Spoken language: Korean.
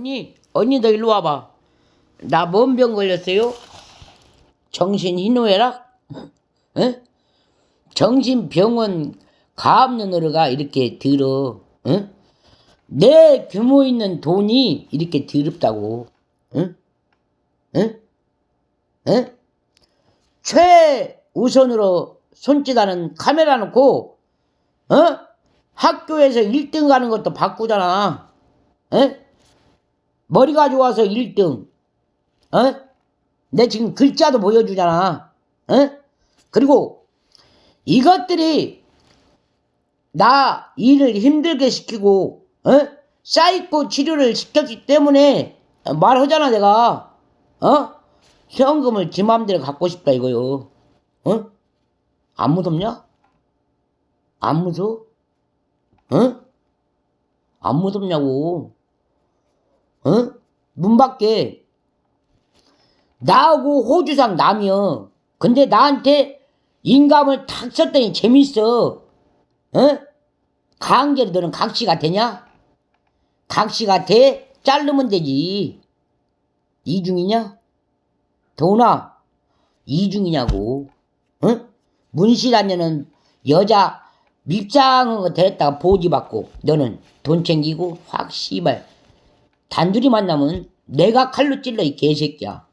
언니, 언니도 일로 와봐. 나 뭔 병 걸렸어요? 정신 희노애락? 응? 정신병원 가압눈으로 가 이렇게 들어. 응? 내 규모 있는 돈이 이렇게 더럽다고. 응? 응? 응? 최우선으로 손짓하는 카메라 놓고, 어? 학교에서 1등 가는 것도 바꾸잖아. 어? 머리가 좋아서 1등. 어? 내 지금 글자도 보여주잖아. 어? 그리고 이것들이 나 일을 힘들게 시키고, 어? 사이코 치료를 시켰기 때문에 말하잖아, 내가. 어? 현금을 지 맘대로 갖고 싶다, 이거요. 어? 안 무섭냐? 안 무서워? 어? 안 무섭냐고. 어? 문 밖에 나하고 호주상 남이여. 근데 나한테 인감을 탁 썼더니 재밌어. 어? 강제로 너는 각시가 되냐? 각시가 돼? 자르면 되지. 이중이냐? 도나 이중이냐고. 어? 문실하냐는 여자 밉상은 데렸다가 보지 받고 너는 돈 챙기고 확 씨발 단둘이 만나면 내가 칼로 찔러 이 개새끼야.